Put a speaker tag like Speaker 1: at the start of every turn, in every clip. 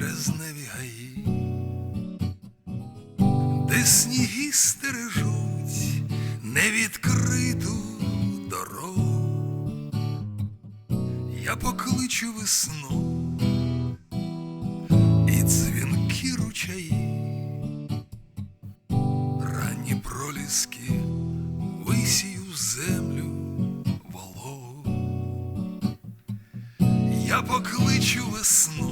Speaker 1: березневі гаї, де сніги стережуть невідкриту дорогу, я покличу весну і дзвінки ручаї, ранні проліски висію землю. Я покличу весну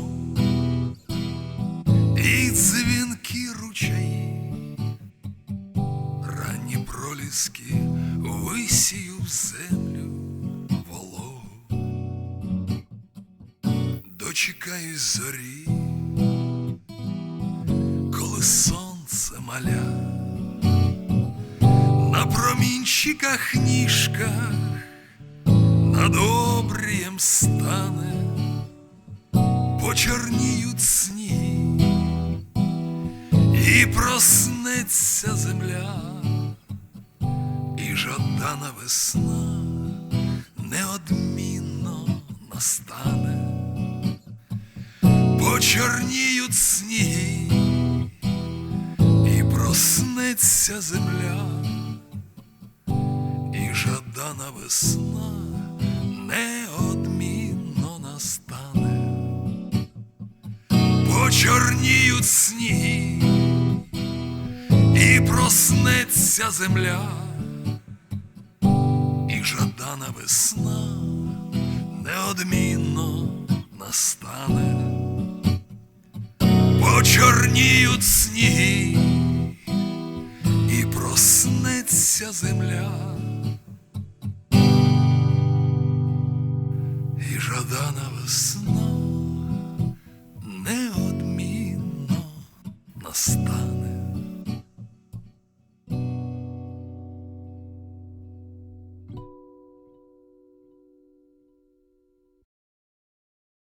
Speaker 1: ранні проліски висію в землю вологу. Дочекаюсь зорі, коли сонце маля на промінчиках ніжках над обрієм стане, почорніють сніги, і проснеться земля, Жадана весна неодмінно настане, почорніють сніги, і проснеться земля. І жадана весна неодмінно настане, почорніють сніги, і проснеться земля, жадана весна неодмінно настане, почорніють сніги і проснеться земля, і жадана весна неодмінно настане.